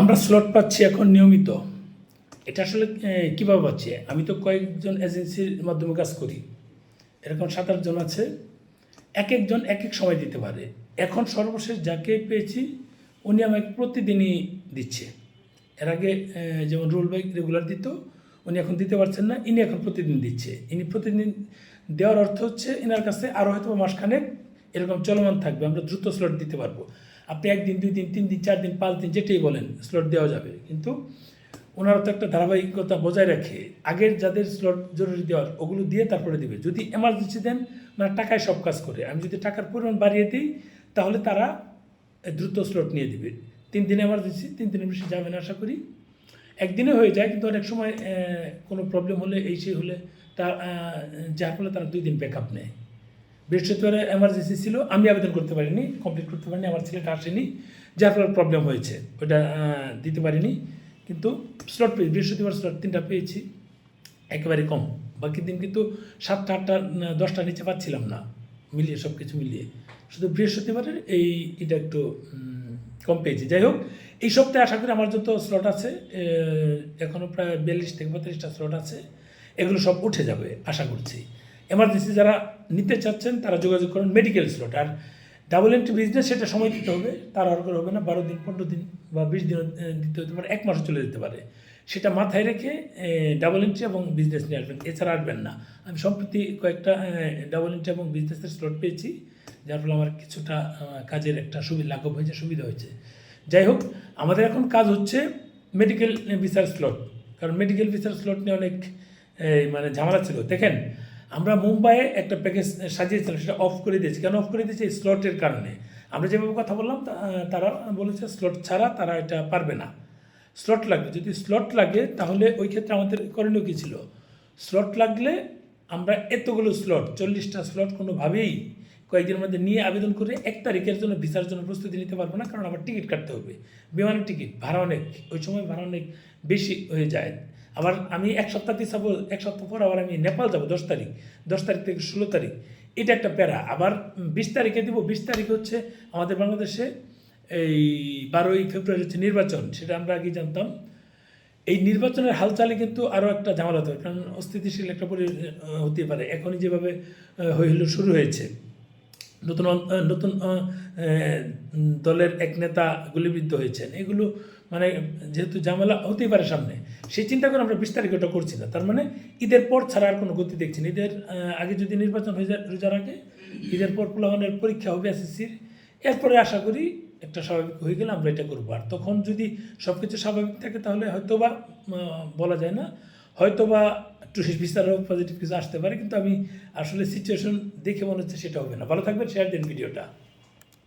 আমরা স্লট পাচ্ছি এখন নিয়মিত। এটা আসলে কীভাবে পাচ্ছি? আমি তো কয়েকজন এজেন্সির মাধ্যমে কাজ করি। এরকম সাত আটজন আছে। এক একজন এক এক সময় দিতে পারে। এখন সর্বশেষ যাকে পেয়েছি, উনি আমাকে প্রতিদিনই দিচ্ছে। এর আগে যেমন রুল বাইক রেগুলার দিত, উনি এখন দিতে পারছেন না। ইনি এখন প্রতিদিন দিচ্ছে। ইনি প্রতিদিন দেওয়ার অর্থ হচ্ছে এনার কাছে আরও হয়তো মাসখানেক এরকম চলমান থাকবে। আমরা দ্রুত স্লট দিতে পারব। আপনি একদিন, দুই দিন, তিন দিন, চার দিন, পাঁচ দিন, যেটাই বলেন স্লট দেওয়া যাবে। কিন্তু ওনারা তো একটা ধারাবাহিকতা বজায় রাখে, আগের যাদের স্লট জরুরি দেওয়ার, ওগুলো দিয়ে তারপরে দিবে। যদি এমার্জেন্সি দেন মানে টাকায় সব কাজ করে। আমি যদি টাকার পরিমাণ বাড়িয়ে দিই, তাহলে তারা দ্রুত স্লট নিয়ে দিবে। তিন দিন এমার্জেন্সি তিন দিনের বেশি যাবেন আশা করি। একদিনে হয়ে যায়, কিন্তু অনেক সময় কোনো প্রবলেম হলে, এই সেই হলে তার যার ফলে তারা দুই দিন ব্যাক আপ নেয়। বৃহস্পতিবারে এমার্জেন্সি ছিল, আমি আবেদন করতে পারিনি কমপ্লিট করতে পারিনি, আমার ছেলেটা আসেনি, যার ফলে প্রবলেম হয়েছে, ওইটা দিতে পারিনি, কিন্তু স্লট পেয়েছি, বৃহস্পতিবার স্লট তিনটা পেয়েছি, একেবারে কম, বাকি দিন কিন্তু সাতটা, আটটা দশটা নিচে পাচ্ছিলাম না, মিলিয়ে সব কিছু মিলিয়ে, শুধু বৃহস্পতিবারের এই এটা একটু কম পেয়েছি, যাই হোক, এই সপ্তাহে আশা করি আমার যত স্লট আছে এখনও প্রায় বিয়াল্লিশ থেকে পঁয়তাল্লিশটা স্লট আছে, এগুলো সব উঠে যাবে, আশা করছি এমার্জেন্সি যারা নিতে চাচ্ছেন, তারা যোগাযোগ করেন মেডিকেল স্লট আর ডাবল এন্ট্রি বিজনেস সেটা সময় দিতে হবে, তার আর করে হবে না, বারো দিন, পনেরো দিন বা বিশ দিন দিতে হতে পারে, এক মাসও চলে যেতে পারে। সেটা মাথায় রেখে ডাবল এন্ট্রি এবং বিজনেস নিয়ে আসবেন, এছাড়া আসবেন না। আমি সম্প্রতি কয়েকটা ডাবল এন্ট্রি এবং বিজনেসের স্লট পেয়েছি, যার ফলে আমার কিছুটা কাজের একটা সুবিধা লাঘব হয়েছে, সুবিধা হয়েছে। যাই হোক, আমাদের এখন কাজ হচ্ছে মেডিকেল ভিসার স্লট কারণ মেডিকেল ভিসার স্লট নিয়ে অনেক মানে ঝামেলা ছিল। দেখেন আমরা মুম্বাইয়ে একটা প্যাকেজ সাজিয়েছিলাম, সেটা অফ করে দিয়েছি। কেন অফ করে দিয়েছি? স্লটের কারণে। আমরা যেভাবে কথা বললাম তারা বলেছে স্লট ছাড়া তারা এটা পারবে না। স্লট লাগবে। যদি স্লট লাগে, তাহলে ওই ক্ষেত্রে আমাদের করণীয় কী ছিল? স্লট লাগলে আমরা এতগুলো স্লট চল্লিশটা স্লট কোনোভাবেই কয়েকদিনের মধ্যে নিয়ে আবেদন করে এক তারিখের জন্য ভিসার জন্য প্রস্তুতি নিতে পারব না, কারণ আবার টিকিট কাটতে হবে। বিমানের টিকিট, ভাড়া অনেক, ওই সময় ভাড়া অনেক বেশি হয়ে যায়। আবার আমি এক সপ্তাহ দিয়ে যাব এক সপ্তাহ পর আবার আমি নেপাল যাব, দশ তারিখ দশ তারিখ থেকে ষোলো তারিখ। এটা একটা প্যারা। আবার বিশ তারিখে দিব, বিশ তারিখ হচ্ছে আমাদের বাংলাদেশে এই বারোই ফেব্রুয়ারি হচ্ছে নির্বাচন, সেটা আমরা আগে জানতাম। এই নির্বাচনের হালচালে কিন্তু আরও একটা ঝামেলা পারে কারণ অস্থিতিশীল একটা পরি হতে পারে। এখনই যেভাবে হই হলো শুরু হয়েছে। নতুন নতুন দলের এক নেতা গুলিবিদ্ধ হয়েছেন। এগুলো মানে যেহেতু ঝামেলা হতেই পারে সামনে, সেই চিন্তা করে আমরা বিশ তারিখ ওটা করছি না। তার মানে ঈদের পর ছাড়া আর কোনো গতি দেখছি না। ঈদের আগে যদি নির্বাচন হয়ে যায় রোজার আগে, ঈদের পর পোলাবানের পরীক্ষা হবে এসএসসির এরপরে আশা করি একটা স্বাভাবিক হয়ে গেলে আমরা এটা করব। আর তখন যদি সব কিছু স্বাভাবিক থাকে তাহলে হয়তো বা বলা যায় না হয়তো বা একটু বিস্তার পজিটিভ কিছু আসতে পারে, কিন্তু আমি আসলে সিচুয়েশন দেখে মনে হচ্ছে সেটা হবে না। ভালো থাকবেন শেয়ার দিন ভিডিওটা